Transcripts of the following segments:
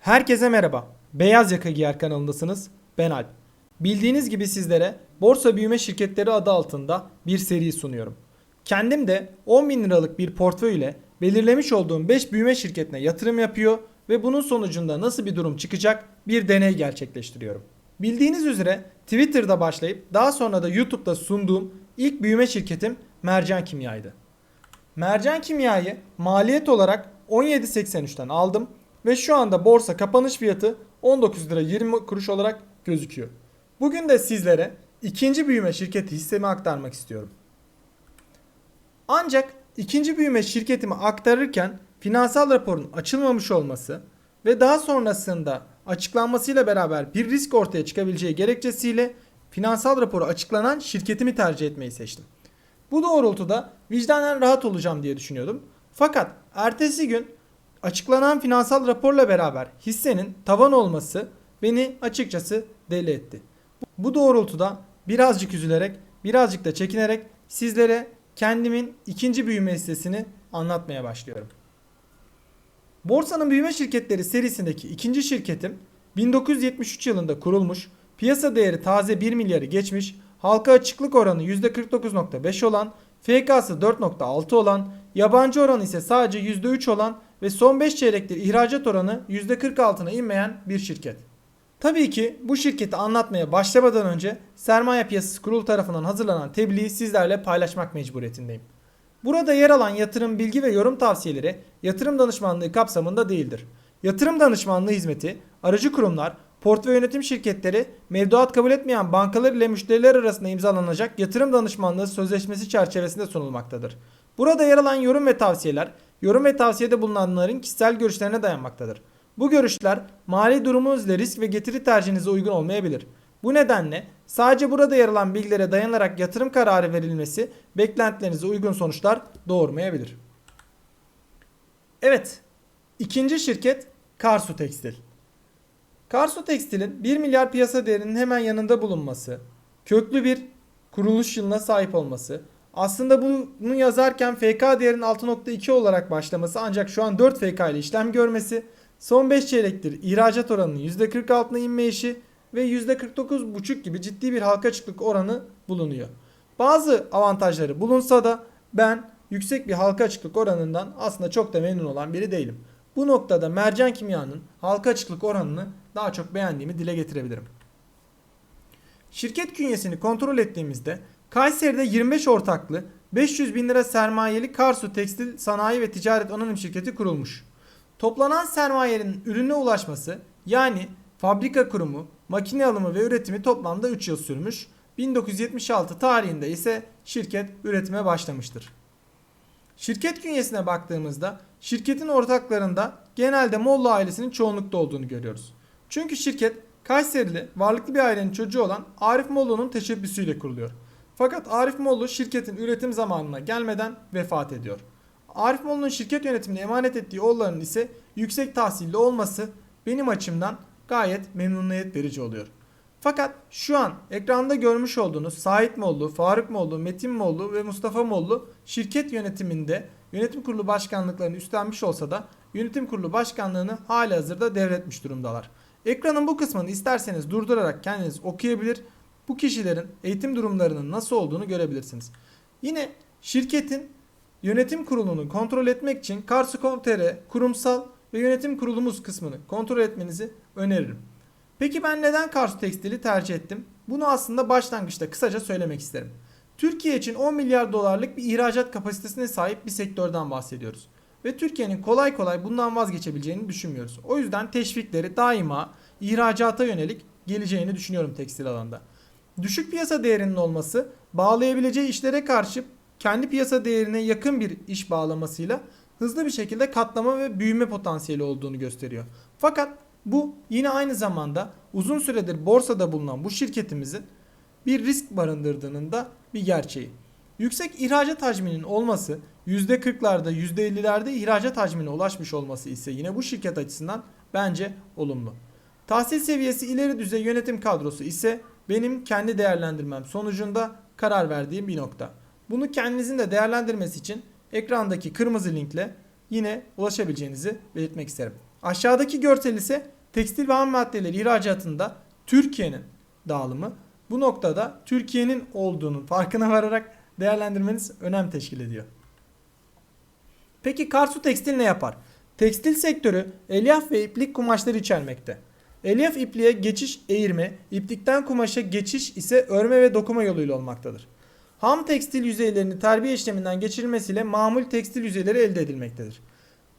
Herkese merhaba. Beyaz Yaka Giyer kanalındasınız. Ben Alp. Bildiğiniz gibi sizlere Borsa Büyüme Şirketleri adı altında bir seri sunuyorum. Kendim de 10 bin liralık bir portföy ile belirlemiş olduğum 5 büyüme şirketine yatırım yapıyor ve bunun sonucunda nasıl bir durum çıkacak bir deney gerçekleştiriyorum. Bildiğiniz üzere Twitter'da başlayıp daha sonra da YouTube'da sunduğum ilk büyüme şirketim Mercan Kimya'ydı. Mercan Kimya'yı maliyet olarak 17.83'ten aldım ve şu anda borsa kapanış fiyatı 19 lira 20 kuruş olarak gözüküyor. Bugün de sizlere ikinci büyüme şirketi hissemi aktarmak istiyorum. Ancak ikinci büyüme şirketimi aktarırken finansal raporun açılmamış olması ve daha sonrasında açıklanmasıyla beraber bir risk ortaya çıkabileceği gerekçesiyle finansal raporu açıklanan şirketimi tercih etmeyi seçtim. Bu doğrultuda vicdanen rahat olacağım diye düşünüyordum. Fakat ertesi gün açıklanan finansal raporla beraber hissenin tavan olması beni açıkçası deli etti. Bu doğrultuda birazcık üzülerek, birazcık da çekinerek sizlere kendimin ikinci büyüme hissesini anlatmaya başlıyorum. Borsanın büyüme şirketleri serisindeki ikinci şirketim 1973 yılında kurulmuş, piyasa değeri taze 1 milyarı geçmiş, halka açıklık oranı %49.5 olan, FK'sı 4.6 olan, yabancı oranı ise sadece %3 olan ve son 5 çeyrektir ihracat oranı %40 altına inmeyen bir şirket. Tabii ki bu şirketi anlatmaya başlamadan önce Sermaye Piyasası Kurulu tarafından hazırlanan tebliği sizlerle paylaşmak mecburiyetindeyim. Burada yer alan yatırım bilgi ve yorum tavsiyeleri yatırım danışmanlığı kapsamında değildir. Yatırım danışmanlığı hizmeti aracı kurumlar, portföy yönetim şirketleri, mevduat kabul etmeyen bankalar ile müşteriler arasında imzalanacak yatırım danışmanlığı sözleşmesi çerçevesinde sunulmaktadır. Burada yer alan yorum ve tavsiyeler, yorum ve tavsiyede bulunanların kişisel görüşlerine dayanmaktadır. Bu görüşler mali durumunuz ile risk ve getiri tercihinize uygun olmayabilir. Bu nedenle sadece burada yer alan bilgilere dayanarak yatırım kararı verilmesi beklentilerinize uygun sonuçlar doğurmayabilir. Evet, ikinci şirket Karsu Tekstil. Karsu Tekstil'in 1 milyar piyasa değerinin hemen yanında bulunması, köklü bir kuruluş yılına sahip olması, aslında bunu yazarken FK değerinin 6.2 olarak başlaması ancak şu an 4 FK ile işlem görmesi, son 5 çeyrektir ihracat oranının %40 altına inme işi ve %49.5 gibi ciddi bir halka açıklık oranı bulunuyor. Bazı avantajları bulunsa da ben yüksek bir halka açıklık oranından aslında çok da memnun olan biri değilim. Bu noktada mercan kimyanın halka açıklık oranını daha çok beğendiğimi dile getirebilirim. Şirket künyesini kontrol ettiğimizde Kayseri'de 25 ortaklı 500 bin lira sermayeli Karsu Tekstil Sanayi ve Ticaret Anonim Şirketi kurulmuş. Toplanan sermayenin ürüne ulaşması yani fabrika kurumu, makine alımı ve üretimi toplamda 3 yıl sürmüş. 1976 tarihinde ise şirket üretime başlamıştır. Şirket künyesine baktığımızda şirketin ortaklarında genelde Molla ailesinin çoğunlukta olduğunu görüyoruz. Çünkü şirket Kayserili varlıklı bir ailenin çocuğu olan Arif Mollu'nun teşebbüsüyle kuruluyor. Fakat Arif Mollu şirketin üretim zamanına gelmeden vefat ediyor. Arif Mollu'nun şirket yönetimine emanet ettiği oğullarının ise yüksek tahsilli olması benim açımdan gayet memnuniyet verici oluyor. Fakat şu an ekranda görmüş olduğunuz Sait Mollu, Faruk Mollu, Metin Mollu ve Mustafa Mollu şirket yönetiminde yönetim kurulu başkanlıklarını üstlenmiş olsa da yönetim kurulu başkanlığını hali hazırda devretmiş durumdalar. Ekranın bu kısmını isterseniz durdurarak kendiniz okuyabilir, bu kişilerin eğitim durumlarının nasıl olduğunu görebilirsiniz. Yine şirketin yönetim kurulunu kontrol etmek için Karsu.com.tr kurumsal ve yönetim kurulumuz kısmını kontrol etmenizi öneririm. Peki ben neden Karsu Tekstil'i tercih ettim? Bunu aslında başlangıçta kısaca söylemek isterim. Türkiye için 10 milyar dolarlık bir ihracat kapasitesine sahip bir sektörden bahsediyoruz. Ve Türkiye'nin kolay kolay bundan vazgeçebileceğini düşünmüyoruz. O yüzden teşvikleri daima ihracata yönelik geleceğini düşünüyorum tekstil alanda. Düşük piyasa değerinin olması bağlayabileceği işlere karşı kendi piyasa değerine yakın bir iş bağlamasıyla hızlı bir şekilde katlama ve büyüme potansiyeli olduğunu gösteriyor. Fakat bu yine aynı zamanda uzun süredir borsada bulunan bu şirketimizin bir risk barındırdığının da bir gerçeği. Yüksek ihracat hacminin olması %40'larda %50'lerde ihracat hacmine ulaşmış olması ise yine bu şirket açısından bence olumlu. Tahsil seviyesi ileri düzey yönetim kadrosu ise benim kendi değerlendirmem sonucunda karar verdiğim bir nokta. Bunu kendinizin de değerlendirmesi için ekrandaki kırmızı linkle yine ulaşabileceğinizi belirtmek isterim. Aşağıdaki görsel ise tekstil ve ham maddeleri ihracatında Türkiye'nin dağılımı. Bu noktada Türkiye'nin olduğunun farkına vararak değerlendirmeniz önem teşkil ediyor. Peki Karsu Tekstil ne yapar? Tekstil sektörü elyaf ve iplik kumaşları içermekte. Elyaf ipliğe geçiş eğirme, iplikten kumaşa geçiş ise örme ve dokuma yoluyla olmaktadır. Ham tekstil yüzeylerinin terbiye işleminden geçirilmesiyle mamul tekstil yüzeyleri elde edilmektedir.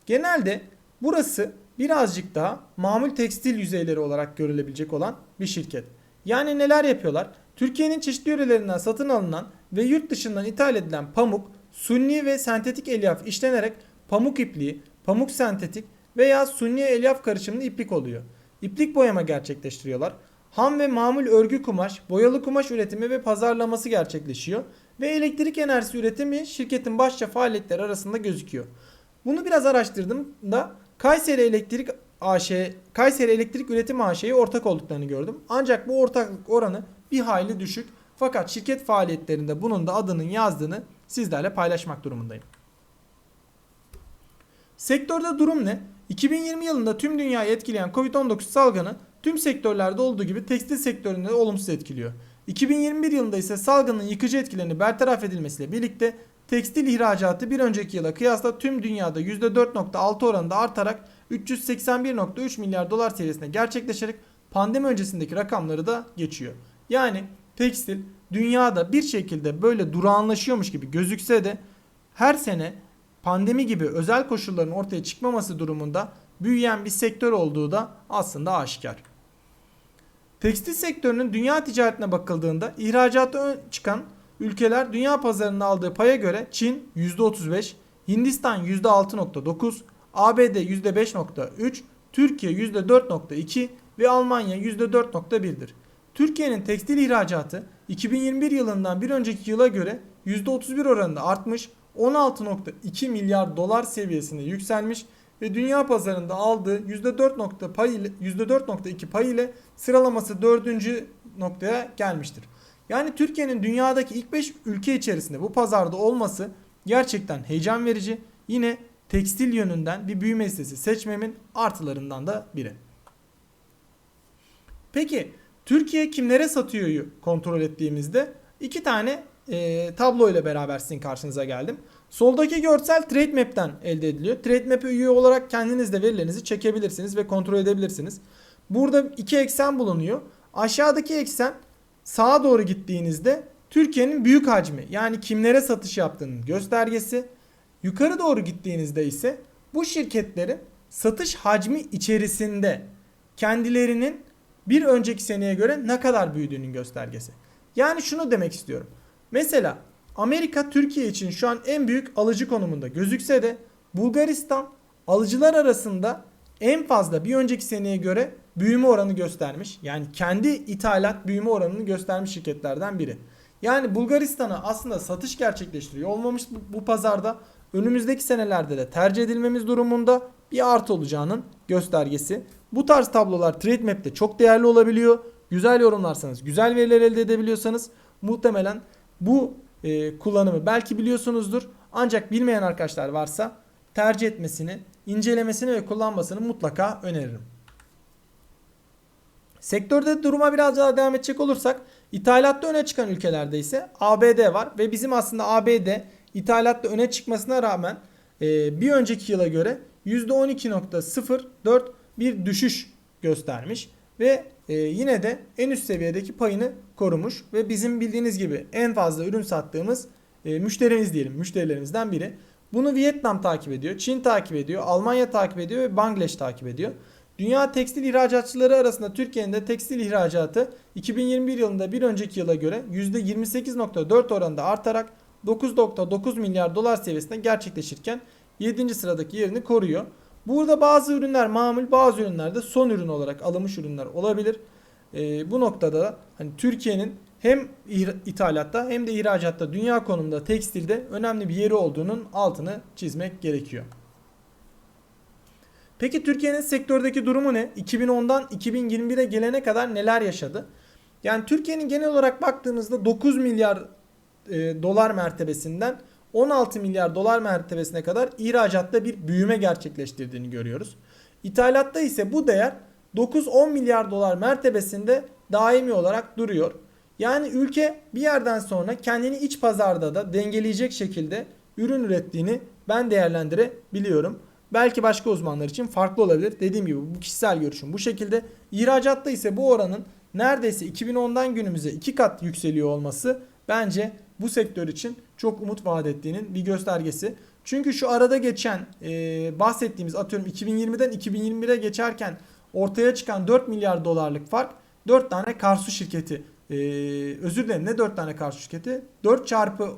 Genelde burası birazcık daha mamul tekstil yüzeyleri olarak görülebilecek olan bir şirket. Yani neler yapıyorlar? Türkiye'nin çeşitli yörelerinden satın alınan ve yurt dışından ithal edilen pamuk, sunni ve sentetik elyaf işlenerek pamuk ipliği, pamuk sentetik veya sunni elyaf karışımlı iplik oluyor. İplik boyama gerçekleştiriyorlar. Ham ve mamul örgü kumaş, boyalı kumaş üretimi ve pazarlaması gerçekleşiyor. Ve elektrik enerjisi üretimi şirketin başça faaliyetleri arasında gözüküyor. Bunu biraz araştırdığımda Kayseri Elektrik AŞ, Kayseri Elektrik Üretim AŞ'ye ortak olduklarını gördüm. Ancak bu ortaklık oranı bir hayli düşük. Fakat şirket faaliyetlerinde bunun da adının yazdığını sizlerle paylaşmak durumundayım. Sektörde durum ne? 2020 yılında tüm dünyayı etkileyen Covid-19 salgını tüm sektörlerde olduğu gibi tekstil sektöründe de olumsuz etkiliyor. 2021 yılında ise salgının yıkıcı etkilerini bertaraf edilmesiyle birlikte tekstil ihracatı bir önceki yıla kıyasla tüm dünyada %4.6 oranında artarak 381.3 milyar dolar seviyesine gerçekleşerek pandemi öncesindeki rakamları da geçiyor. Yani tekstil dünyada bir şekilde böyle durağanlaşıyormuş gibi gözükse de her sene pandemi gibi özel koşulların ortaya çıkmaması durumunda büyüyen bir sektör olduğu da aslında aşikar. Tekstil sektörünün dünya ticaretine bakıldığında ihracata ön çıkan ülkeler dünya pazarında aldığı paya göre Çin %35, Hindistan %6.9, ABD %5.3, Türkiye %4.2 ve Almanya %4.1'dir. Türkiye'nin tekstil ihracatı 2021 yılından bir önceki yıla göre %31 oranında artmış, 16.2 milyar dolar seviyesine yükselmiş ve dünya pazarında aldığı %4.2 pay ile %4.2 pay ile sıralaması 4. noktaya gelmiştir. Yani Türkiye'nin dünyadaki ilk 5 ülke içerisinde bu pazarda olması gerçekten heyecan verici. Yine tekstil yönünden bir büyüme listesi seçmemin artılarından da biri. Peki Türkiye kimlere satıyor'yu kontrol ettiğimizde iki tane e, tablo ile beraber sizin karşınıza geldim. Soldaki görsel TradeMap'ten elde ediliyor. TradeMap'e üye olarak kendiniz de verilerinizi çekebilirsiniz ve kontrol edebilirsiniz. Burada iki eksen bulunuyor. Aşağıdaki eksen sağa doğru gittiğinizde Türkiye'nin büyük hacmi yani kimlere satış yaptığının göstergesi. Yukarı doğru gittiğinizde ise bu şirketlerin satış hacmi içerisinde kendilerinin bir önceki seneye göre ne kadar büyüdüğünün göstergesi. Yani şunu demek istiyorum. Mesela Amerika Türkiye için şu an en büyük alıcı konumunda gözükse de Bulgaristan alıcılar arasında en fazla bir önceki seneye göre büyüme oranı göstermiş. Yani kendi ithalat büyüme oranını göstermiş şirketlerden biri. Yani Bulgaristan'a aslında satış gerçekleştiriyor olmamış bu, bu pazarda önümüzdeki senelerde de tercih edilmemiz durumunda bir artı olacağının göstergesi. Bu tarz tablolar TradeMap'te çok değerli olabiliyor. Güzel yorumlarsanız, güzel veriler elde edebiliyorsanız muhtemelen bu e, kullanımı belki biliyorsunuzdur. Ancak bilmeyen arkadaşlar varsa tercih etmesini, incelemesini ve kullanmasını mutlaka öneririm. Sektörde duruma biraz daha devam edecek olursak ithalatta öne çıkan ülkelerde ise ABD var ve bizim aslında ABD ithalatta öne çıkmasına rağmen e, bir önceki yıla göre %12.04 bir düşüş göstermiş ve e, yine de en üst seviyedeki payını korumuş ve bizim bildiğiniz gibi en fazla ürün sattığımız e, müşterimiz diyelim müşterilerimizden biri. Bunu Vietnam takip ediyor, Çin takip ediyor, Almanya takip ediyor ve Bangladeş takip ediyor. Dünya tekstil ihracatçıları arasında Türkiye'nin de tekstil ihracatı 2021 yılında bir önceki yıla göre %28.4 oranında artarak 9.9 milyar dolar seviyesinde gerçekleşirken 7. sıradaki yerini koruyor. Burada bazı ürünler mamul bazı ürünler de son ürün olarak alınmış ürünler olabilir. E, bu noktada hani Türkiye'nin hem ithalatta hem de ihracatta dünya konumunda tekstilde önemli bir yeri olduğunun altını çizmek gerekiyor. Peki Türkiye'nin sektördeki durumu ne? 2010'dan 2021'e gelene kadar neler yaşadı? Yani Türkiye'nin genel olarak baktığımızda 9 milyar e, dolar mertebesinden 16 milyar dolar mertebesine kadar ihracatta bir büyüme gerçekleştirdiğini görüyoruz. İthalatta ise bu değer 9-10 milyar dolar mertebesinde daimi olarak duruyor. Yani ülke bir yerden sonra kendini iç pazarda da dengeleyecek şekilde ürün ürettiğini ben değerlendirebiliyorum. Belki başka uzmanlar için farklı olabilir. Dediğim gibi bu kişisel görüşüm bu şekilde. İhracatta ise bu oranın neredeyse 2010'dan günümüze iki kat yükseliyor olması bence bu sektör için çok umut vaat ettiğinin bir göstergesi. Çünkü şu arada geçen e, bahsettiğimiz atıyorum 2020'den 2021'e geçerken ortaya çıkan 4 milyar dolarlık fark 4 tane Karsu şirketi e, özür dilerim ne 4 tane Karsu şirketi 4 çarpı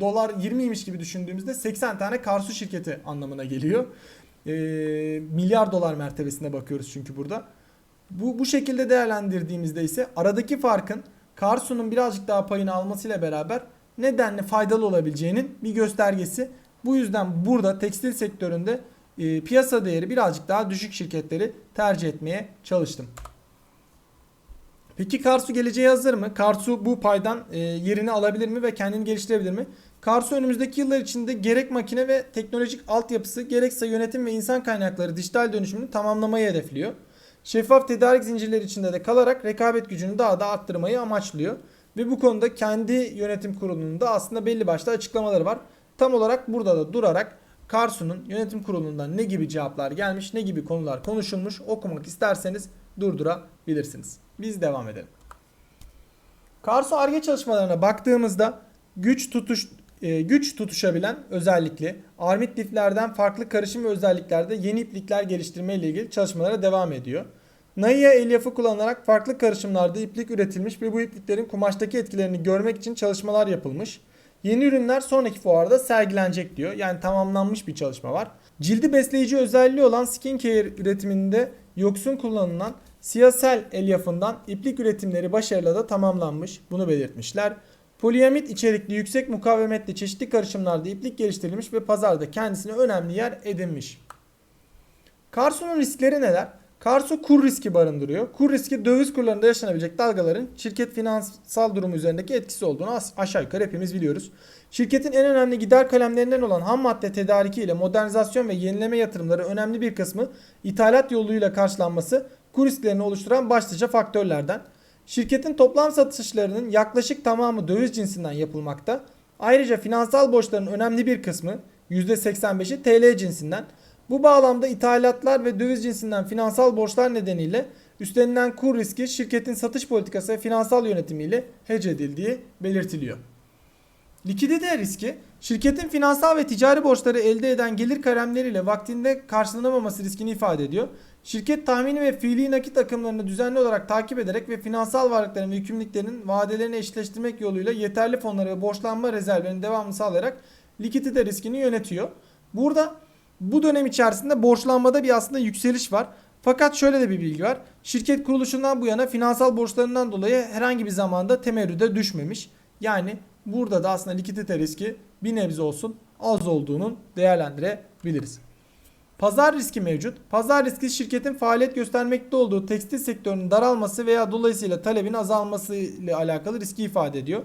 dolar 20'ymiş gibi düşündüğümüzde 80 tane Karsu şirketi anlamına geliyor. E, milyar dolar mertebesine bakıyoruz çünkü burada. Bu, bu şekilde değerlendirdiğimizde ise aradaki farkın Karsu'nun birazcık daha payını almasıyla beraber nedenle faydalı olabileceğinin bir göstergesi. Bu yüzden burada tekstil sektöründe e, piyasa değeri birazcık daha düşük şirketleri tercih etmeye çalıştım. Peki Karsu geleceğe hazır mı? Karsu bu paydan e, yerini alabilir mi ve kendini geliştirebilir mi? Karsu önümüzdeki yıllar içinde gerek makine ve teknolojik altyapısı gerekse yönetim ve insan kaynakları dijital dönüşümünü tamamlamayı hedefliyor. Şeffaf tedarik zincirleri içinde de kalarak rekabet gücünü daha da arttırmayı amaçlıyor. Ve bu konuda kendi yönetim kurulunun da aslında belli başlı açıklamaları var. Tam olarak burada da durarak Karsu'nun yönetim kurulundan ne gibi cevaplar gelmiş, ne gibi konular konuşulmuş okumak isterseniz durdurabilirsiniz. Biz devam edelim. Karsu Arge çalışmalarına baktığımızda güç tutuş e, güç tutuşabilen özellikle armit liflerden farklı karışım ve özelliklerde yeni iplikler geliştirme ile ilgili çalışmalara devam ediyor. Naiya elyafı kullanarak farklı karışımlarda iplik üretilmiş ve bu ipliklerin kumaştaki etkilerini görmek için çalışmalar yapılmış. Yeni ürünler sonraki fuarda sergilenecek diyor. Yani tamamlanmış bir çalışma var. Cildi besleyici özelliği olan skincare üretiminde yoksun kullanılan siyasel elyafından iplik üretimleri başarıyla da tamamlanmış. Bunu belirtmişler. Poliamit içerikli yüksek mukavemetli çeşitli karışımlarda iplik geliştirilmiş ve pazarda kendisine önemli yer edinmiş. Karsu'nun riskleri neler? Karsu kur riski barındırıyor. Kur riski döviz kurlarında yaşanabilecek dalgaların şirket finansal durumu üzerindeki etkisi olduğunu aşağı yukarı hepimiz biliyoruz. Şirketin en önemli gider kalemlerinden olan ham madde tedariki ile modernizasyon ve yenileme yatırımları önemli bir kısmı ithalat yoluyla karşılanması kur risklerini oluşturan başlıca faktörlerden. Şirketin toplam satışlarının yaklaşık tamamı döviz cinsinden yapılmakta. Ayrıca finansal borçların önemli bir kısmı %85'i TL cinsinden. Bu bağlamda ithalatlar ve döviz cinsinden finansal borçlar nedeniyle üstlenilen kur riski şirketin satış politikası ve finansal yönetimiyle hedge edildiği belirtiliyor. Likidite riski şirketin finansal ve ticari borçları elde eden gelir kalemleriyle vaktinde karşılanamaması riskini ifade ediyor. Şirket tahmini ve fiili nakit akımlarını düzenli olarak takip ederek ve finansal varlıkların ve yükümlülüklerin vadelerini eşitleştirmek yoluyla yeterli fonları ve borçlanma rezervlerinin devamını sağlayarak likidite riskini yönetiyor. Burada bu dönem içerisinde borçlanmada bir aslında yükseliş var. Fakat şöyle de bir bilgi var. Şirket kuruluşundan bu yana finansal borçlarından dolayı herhangi bir zamanda temerrüde düşmemiş. Yani burada da aslında likidite riski bir nebze olsun az olduğunu değerlendirebiliriz. Pazar riski mevcut. Pazar riski şirketin faaliyet göstermekte olduğu tekstil sektörünün daralması veya dolayısıyla talebin azalması ile alakalı riski ifade ediyor.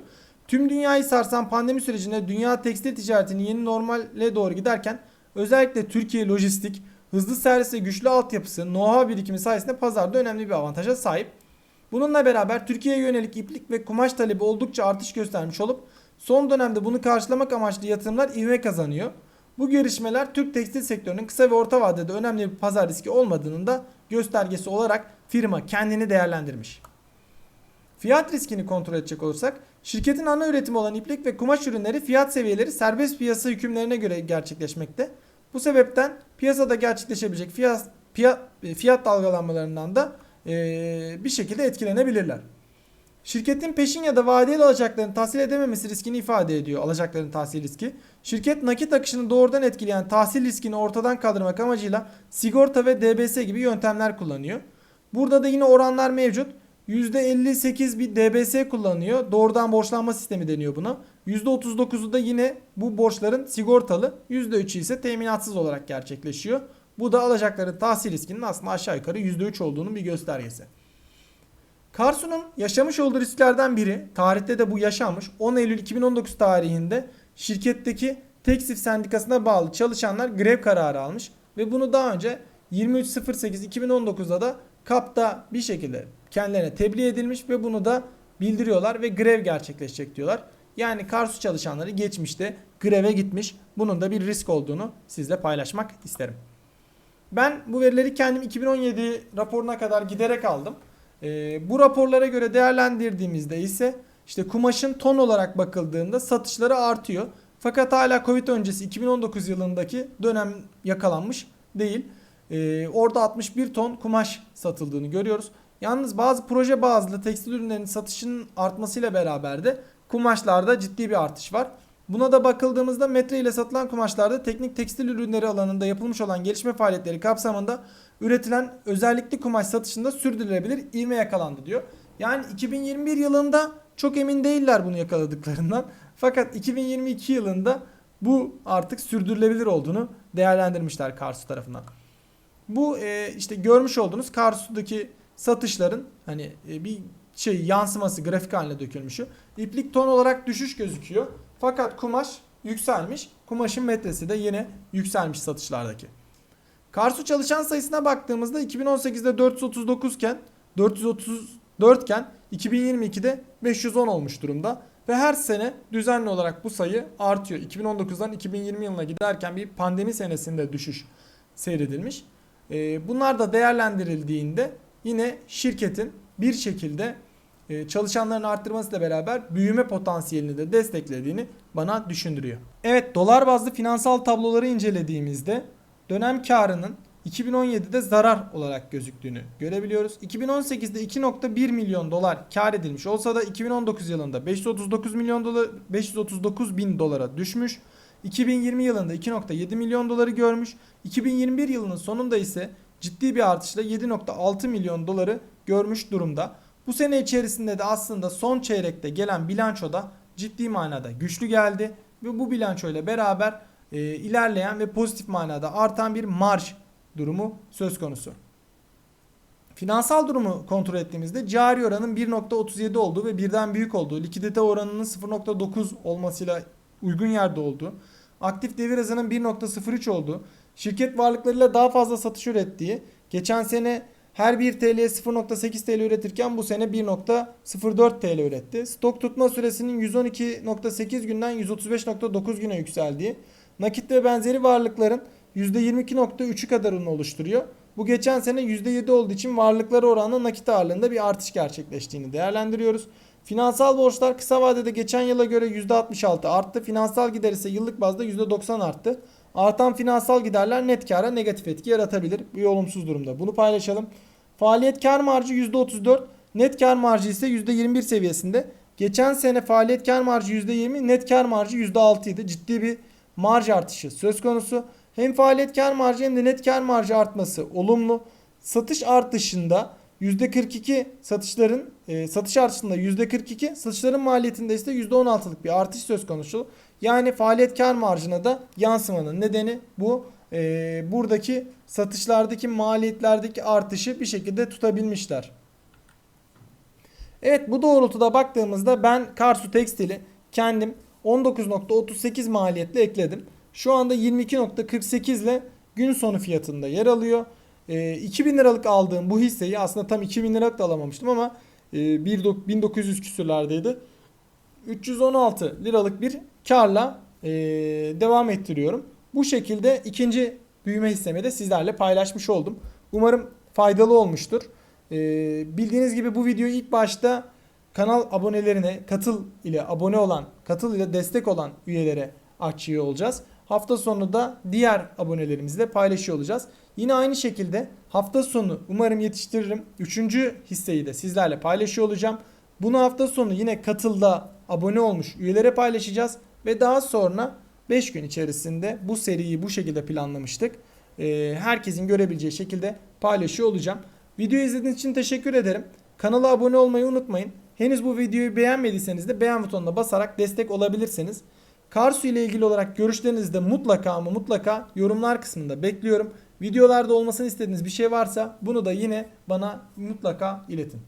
Tüm dünyayı sarsan pandemi sürecinde dünya tekstil ticaretinin yeni normale doğru giderken özellikle Türkiye lojistik, hızlı servis ve güçlü altyapısı, know-how birikimi sayesinde pazarda önemli bir avantaja sahip. Bununla beraber Türkiye'ye yönelik iplik ve kumaş talebi oldukça artış göstermiş olup son dönemde bunu karşılamak amaçlı yatırımlar ivme kazanıyor. Bu gelişmeler Türk tekstil sektörünün kısa ve orta vadede önemli bir pazar riski olmadığının da göstergesi olarak firma kendini değerlendirmiş. Fiyat riskini kontrol edecek olursak şirketin ana üretimi olan iplik ve kumaş ürünleri fiyat seviyeleri serbest piyasa hükümlerine göre gerçekleşmekte. Bu sebepten piyasada gerçekleşebilecek fiyat, fiyat, fiyat dalgalanmalarından da ee, bir şekilde etkilenebilirler. Şirketin peşin ya da vadeli alacaklarını tahsil edememesi riskini ifade ediyor alacakların tahsil riski. Şirket nakit akışını doğrudan etkileyen tahsil riskini ortadan kaldırmak amacıyla sigorta ve DBS gibi yöntemler kullanıyor. Burada da yine oranlar mevcut. %58 bir DBS kullanıyor. Doğrudan borçlanma sistemi deniyor buna. %39'u da yine bu borçların sigortalı. %3'ü ise teminatsız olarak gerçekleşiyor. Bu da alacakların tahsil riskinin aslında aşağı yukarı %3 olduğunun bir göstergesi. Karsu'nun yaşamış olduğu risklerden biri, tarihte de bu yaşanmış. 10 Eylül 2019 tarihinde şirketteki Teksif Sendikası'na bağlı çalışanlar grev kararı almış ve bunu daha önce 23.08.2019'da da KAP'ta bir şekilde kendilerine tebliğ edilmiş ve bunu da bildiriyorlar ve grev gerçekleşecek diyorlar. Yani Karsu çalışanları geçmişte greve gitmiş. Bunun da bir risk olduğunu sizle paylaşmak isterim. Ben bu verileri kendim 2017 raporuna kadar giderek aldım. Ee, bu raporlara göre değerlendirdiğimizde ise işte kumaşın ton olarak bakıldığında satışları artıyor. Fakat hala Covid öncesi 2019 yılındaki dönem yakalanmış değil. Ee, orada 61 ton kumaş satıldığını görüyoruz. Yalnız bazı proje bazlı tekstil ürünlerinin satışının artmasıyla beraber de kumaşlarda ciddi bir artış var. Buna da bakıldığımızda metre ile satılan kumaşlarda teknik tekstil ürünleri alanında yapılmış olan gelişme faaliyetleri kapsamında üretilen özellikli kumaş satışında sürdürülebilir ivme yakalandı diyor. Yani 2021 yılında çok emin değiller bunu yakaladıklarından. Fakat 2022 yılında bu artık sürdürülebilir olduğunu değerlendirmişler Karsu tarafından. Bu e, işte görmüş olduğunuz Karsu'daki satışların hani e, bir şey yansıması grafik haline dökülmüşü. İplik ton olarak düşüş gözüküyor. Fakat kumaş yükselmiş. Kumaşın metresi de yine yükselmiş satışlardaki. Karsu çalışan sayısına baktığımızda 2018'de 439 iken 434 iken 2022'de 510 olmuş durumda. Ve her sene düzenli olarak bu sayı artıyor. 2019'dan 2020 yılına giderken bir pandemi senesinde düşüş seyredilmiş. Ee, bunlar da değerlendirildiğinde yine şirketin bir şekilde e, çalışanların arttırmasıyla beraber büyüme potansiyelini de desteklediğini bana düşündürüyor. Evet dolar bazlı finansal tabloları incelediğimizde dönem karının 2017'de zarar olarak gözüktüğünü görebiliyoruz. 2018'de 2.1 milyon dolar kar edilmiş olsa da 2019 yılında 539 milyon dolar 539 bin dolara düşmüş. 2020 yılında 2.7 milyon doları görmüş. 2021 yılının sonunda ise ciddi bir artışla 7.6 milyon doları görmüş durumda. Bu sene içerisinde de aslında son çeyrekte gelen bilançoda ciddi manada güçlü geldi ve bu bilanço ile beraber e, ilerleyen ve pozitif manada artan bir marj durumu söz konusu. Finansal durumu kontrol ettiğimizde cari oranın 1.37 olduğu ve birden büyük olduğu, likidite oranının 0.9 olmasıyla uygun yerde olduğu, aktif devir hızının 1.03 olduğu, şirket varlıklarıyla daha fazla satış ürettiği, geçen sene her 1 TL'ye 0.8 TL üretirken bu sene 1.04 TL üretti. Stok tutma süresinin 112.8 günden 135.9 güne yükseldiği, nakit ve benzeri varlıkların %22.3'ü kadarını oluşturuyor. Bu geçen sene %7 olduğu için varlıkları oranla nakit ağırlığında bir artış gerçekleştiğini değerlendiriyoruz. Finansal borçlar kısa vadede geçen yıla göre %66 arttı. Finansal gider ise yıllık bazda %90 arttı. Artan finansal giderler net kara negatif etki yaratabilir. Bu olumsuz durumda. Bunu paylaşalım. Faaliyet kar marjı %34, net kar marjı ise %21 seviyesinde. Geçen sene faaliyet kar marjı %20, net kar marjı %6 idi. Ciddi bir marj artışı söz konusu. Hem faaliyet kar marjı hem de net kar marjı artması olumlu. Satış artışında %42 satışların e, satış artışında %42 satışların maliyetinde ise %16'lık bir artış söz konusu. Yani faaliyet kar marjına da yansımanın nedeni bu. E, buradaki satışlardaki maliyetlerdeki artışı bir şekilde tutabilmişler. Evet bu doğrultuda baktığımızda ben Karsu Tekstil'i kendim 19.38 maliyetle ekledim. Şu anda 22.48 ile gün sonu fiyatında yer alıyor. E, 2000 liralık aldığım bu hisseyi aslında tam 2000 liralık da alamamıştım ama e, 1900 küsürlerdeydi. 316 liralık bir karla e, devam ettiriyorum. Bu şekilde ikinci büyüme hissemi de sizlerle paylaşmış oldum. Umarım faydalı olmuştur. E, bildiğiniz gibi bu videoyu ilk başta kanal abonelerine katıl ile abone olan, katıl ile destek olan üyelere açıyor olacağız. Hafta sonu da diğer abonelerimizle paylaşıyor olacağız. Yine aynı şekilde hafta sonu umarım yetiştiririm. Üçüncü hisseyi de sizlerle paylaşıyor olacağım. Bunu hafta sonu yine katılda abone olmuş üyelere paylaşacağız. Ve daha sonra 5 gün içerisinde bu seriyi bu şekilde planlamıştık. Ee, herkesin görebileceği şekilde paylaşıyor olacağım. Videoyu izlediğiniz için teşekkür ederim. Kanala abone olmayı unutmayın. Henüz bu videoyu beğenmediyseniz de beğen butonuna basarak destek olabilirsiniz. Karsu ile ilgili olarak görüşlerinizi de mutlaka ama mutlaka yorumlar kısmında bekliyorum. Videolarda olmasını istediğiniz bir şey varsa bunu da yine bana mutlaka iletin.